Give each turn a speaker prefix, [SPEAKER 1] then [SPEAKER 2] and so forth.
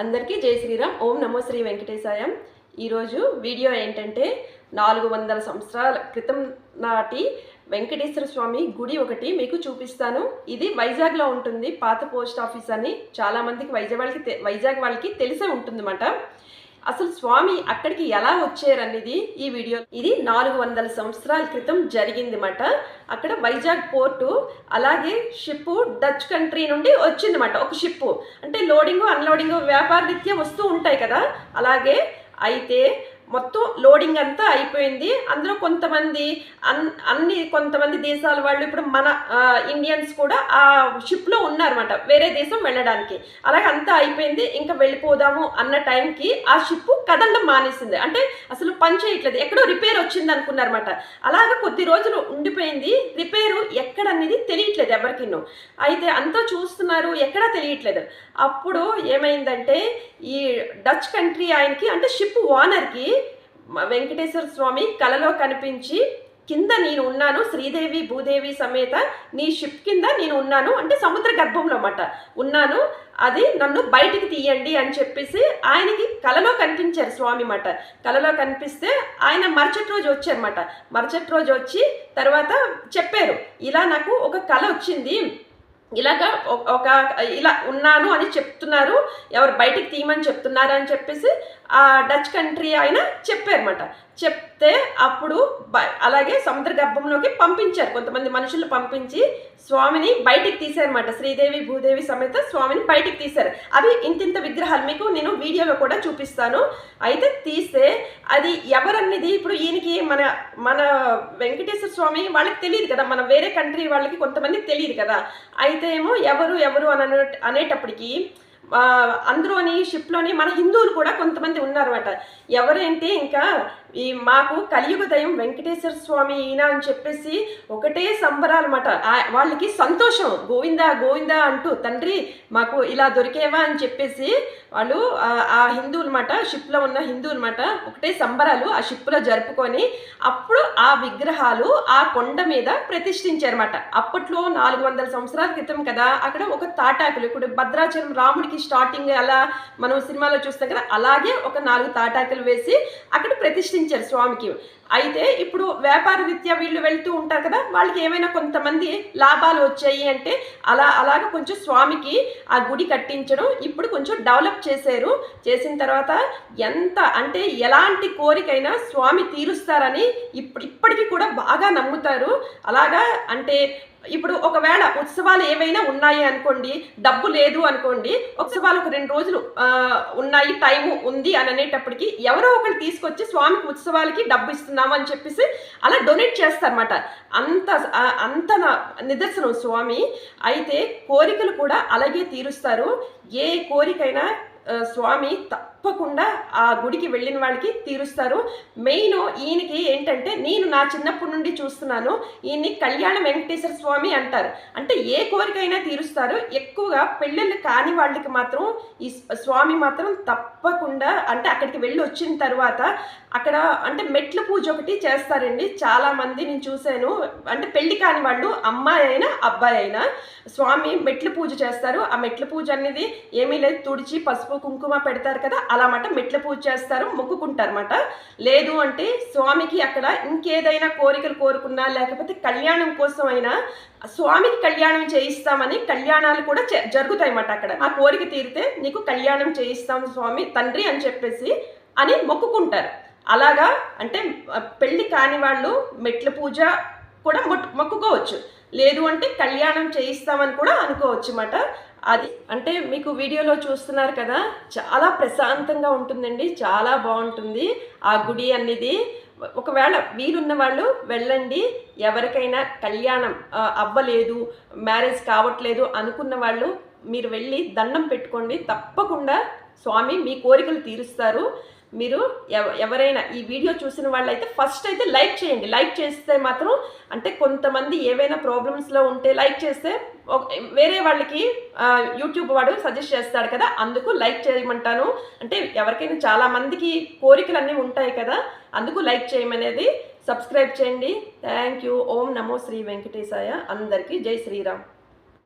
[SPEAKER 1] అందరికీ జై శ్రీరామ్. ఓం నమో శ్రీ వెంకటేశాయ. ఈరోజు వీడియో ఏంటంటే నాలుగు వందల సంవత్సరాల క్రితం నాటి వెంకటేశ్వర స్వామి గుడి ఒకటి మీకు చూపిస్తాను. ఇది వైజాగ్లో ఉంటుంది పాత పోస్ట్ ఆఫీస్ అని చాలామందికి వైజాగ్ వాళ్ళకి వైజాగ్ వాళ్ళకి తెలిసే ఉంటుందన్నమాట. అసలు స్వామి అక్కడికి ఎలా వచ్చారనేది ఈ వీడియో. ఇది నాలుగు వందల సంవత్సరాల క్రితం జరిగింది అక్కడ వైజాగ్ పోర్టు అలాగే షిప్ డచ్ కంట్రీ నుండి వచ్చిందన్నమాట. ఒక షిప్ అంటే లోడింగ్ అన్లోడింగ్ వ్యాపార రీత్యా వస్తూ ఉంటాయి కదా. అలాగే అయితే మొత్తం లోడింగ్ అంతా అయిపోయింది. అందులో కొంతమంది అన్ అన్ని కొంతమంది దేశాల వాళ్ళు ఇప్పుడు మన ఇండియన్స్ కూడా ఆ షిప్లో ఉన్నారన్నమాట. వేరే దేశం వెళ్ళడానికి. అలాగే అంతా అయిపోయింది. ఇంకా వెళ్ళిపోదాము అన్న టైంకి ఆ షిప్ కదలడం మానేసింది. అంటే అసలు పని చేయట్లేదు. ఎక్కడో రిపేర్ వచ్చింది అనుకున్నారన్నమాట. అలాగే కొద్ది రోజులు ఉండిపోయింది. రిపేరు ఎక్కడ అనేది తెలియట్లేదు ఎవరికిన్నో అయితే అంతా చూస్తున్నారు. ఎక్కడా తెలియట్లేదు. అప్పుడు ఏమైందంటే ఈ డచ్ కంట్రీ ఆయనకి అంటే షిప్ ఓనర్కి వెంకటేశ్వర స్వామి కలలో కనిపించి కింద నేను ఉన్నాను శ్రీదేవి భూదేవి సమేత నీ షిప్ కింద నేను ఉన్నాను అంటే సముద్ర గర్భంలో అన్నమాట. ఉన్నాను అది నన్ను బయటికి తీయండి అని చెప్పేసి ఆయనకి కలలో కనిపించారు స్వామి మాట కలలో కనిపిస్తే ఆయన మరుసటి రోజు వచ్చారన్నమాట మరుసటి రోజు వచ్చి తర్వాత చెప్పారు ఇలా నాకు ఒక కళ వచ్చింది ఇలాగ ఒక- ఇలా ఉన్నాను అని చెప్తున్నారు. ఎవరు బయటికి తీయమని చెప్తున్నారు అని చెప్పేసి ఆ డచ్ కంట్రీ ఆయన చెప్పారన్నమాట. చెప్తే అప్పుడు అలాగే సముద్ర గర్భంలోకి పంపించారు. కొంతమంది మనుషులు పంపించి స్వామిని బయటికి తీశారనమాట శ్రీదేవి భూదేవి సమేత స్వామిని బయటికి తీశారు. అవి ఇంతింత విగ్రహాలు. మీకు నేను వీడియోలో కూడా చూపిస్తాను. అయితే తీస్తే అది ఎవరన్నది ఇప్పుడు ఈయనకి మన మన వెంకటేశ్వర స్వామి వాళ్ళకి తెలియదు కదా. మన వేరే కంట్రీ వాళ్ళకి కొంతమంది తెలియదు కదా. అయితే ఏమో ఎవరు ఎవరు అని అనేటప్పటికీ అందులోని షిప్లోని మన హిందువులు కూడా కొంతమంది ఉన్నారన్నమాట. ఎవరంటే ఇంకా ఈ మాకు కలియుగ దయం వెంకటేశ్వర స్వామి ఈయన అని చెప్పేసి ఒకటే సంబరాలన్నమాట. వాళ్ళకి సంతోషం. గోవిందా గోవిందా అంటూ తండ్రి మాకు ఇలా దొరికేవా? అని చెప్పేసి వాళ్ళు ఆ- హిందూ అనమాట షిప్లో ఉన్న హిందూ అనమాట ఒకటే సంబరాలు ఆ షిప్లో జరుపుకొని అప్పుడు ఆ విగ్రహాలు ఆ కొండ మీద ప్రతిష్ఠించారన్నమాట. అప్పట్లో నాలుగు వందల సంవత్సరాల క్రితం కదా అక్కడ ఒక తాటాకులు ఇప్పుడు భద్రాచలం రాముడికి స్టార్టింగ్ అలా మనం సినిమాలో చూస్తాం కదా అలాగే ఒక నాలుగు తాటాకులు వేసి అక్కడ ప్రతిష్ఠించారు. స్వామికి. అయితే ఇప్పుడు వ్యాపార రీత్యా వీళ్ళు వెళ్తూ ఉంటారు కదా వాళ్ళకి ఏమైనా కొంతమంది లాభాలు వచ్చాయి అంటే అలా అలాగ కొంచెం స్వామికి ఆ గుడి కట్టించడం ఇప్పుడు కొంచెం డెవలప్ చేశారు. చేసిన తర్వాత ఎంత అంటే ఎలాంటి కోరికైనా స్వామి తీరుస్తారని ఇప్పుడు ఇప్పటికీ కూడా బాగా నమ్ముతారు. అలాగా అంటే ఇప్పుడు ఒకవేళ ఉత్సవాలు ఏవైనా ఉన్నాయి అనుకోండి డబ్బు లేదు అనుకోండి ఉత్సవాలు ఒక రెండు రోజులు ఉన్నాయి టైము ఉంది అని అనేటప్పటికి ఎవరో ఒకరు తీసుకొచ్చి స్వామికి ఉత్సవాలకి డబ్బు ఇస్తున్నాము అని చెప్పేసి అలా డొనేట్ చేస్తారన్నమాట. అంత అంత నిదర్శనం స్వామి. అయితే కోరికలు కూడా అలాగే తీరుస్తారు. ఏ కోరికైనా స్వామి తప్పకుండా ఆ గుడికి వెళ్ళిన వాళ్ళకి తీరుస్తారు. మెయిన్ ఈయనకి ఏంటంటే నేను నా చిన్నప్పటి నుండి చూస్తున్నాను ఈయన్ని కళ్యాణ వెంకటేశ్వర స్వామి అంటారు. అంటే ఏ కోరికైనా తీరుస్తారు. ఎక్కువగా పెళ్ళిళ్ళు కాని వాళ్ళకి మాత్రం ఈ స్వామి మాత్రం తప్పకుండా అంటే అక్కడికి వెళ్ళి వచ్చిన తర్వాత అక్కడ అంటే మెట్ల పూజ ఒకటి చేస్తారండి. చాలా మంది నేను చూశాను. అంటే పెళ్ళి కాని వాళ్ళు అమ్మాయి అయినా అబ్బాయి అయినా స్వామి మెట్ల పూజ చేస్తారు. ఆ మెట్ల పూజ అనేది ఏమీ లేదు. తుడిచి పసుపు కుంకుమ పెడతారు కదా అలా మాట మెట్ల పూజ చేస్తారు మొక్కుకుంటారన్నమాట. లేదు అంటే స్వామికి అక్కడ ఇంకేదైనా కోరికలు కోరుకున్నా లేకపోతే కళ్యాణం కోసం అయినా స్వామికి కళ్యాణం చేయిస్తామని కళ్యాణాలు కూడా జరుగుతాయి అన్నమాట అక్కడ. ఆ కోరిక తీరితే నీకు కళ్యాణం చేయిస్తాం స్వామి తండ్రి అని చెప్పేసి అని మొక్కుకుంటారు. అలాగా అంటే పెళ్ళి కాని వాళ్ళు మెట్ల పూజ కూడా మొక్కుకోవచ్చు. లేదు అంటే కళ్యాణం చేయిస్తామని కూడా అనుకోవచ్చు అన్నమాట అది అంటే మీకు వీడియోలో చూస్తున్నారు కదా చాలా ప్రశాంతంగా ఉంటుందండి చాలా బాగుంటుంది ఆ గుడి అనేది. ఒకవేళ వీలున్న వాళ్ళు వెళ్ళండి ఎవరికైనా కళ్యాణం అవ్వలేదు మ్యారేజ్ కావట్లేదు అనుకున్న వాళ్ళు మీరు వెళ్ళి దండం పెట్టుకోండి తప్పకుండా స్వామి మీ కోరికలు తీరుస్తారు. మీరు ఎవ ఎవరైనా ఈ వీడియో చూసిన వాళ్ళైతే ఫస్ట్ అయితే లైక్ చేయండి. లైక్ చేస్తే మాత్రం అంటే కొంతమంది ఏవైనా ప్రాబ్లమ్స్లో ఉంటే లైక్ చేస్తే వేరే వాళ్ళకి యూట్యూబ్ వాడు సజెస్ట్ చేస్తాడు కదా అందుకు లైక్ చేయమంటాను. అంటే ఎవరికైనా చాలా మందికి కోరికలు అన్నీ ఉంటాయి కదా అందుకు లైక్ చేయమనేది సబ్స్క్రైబ్ చేయండి. థ్యాంక్ యూ ఓం నమో శ్రీ వెంకటేశాయ. అందరికీ జై శ్రీరామ్.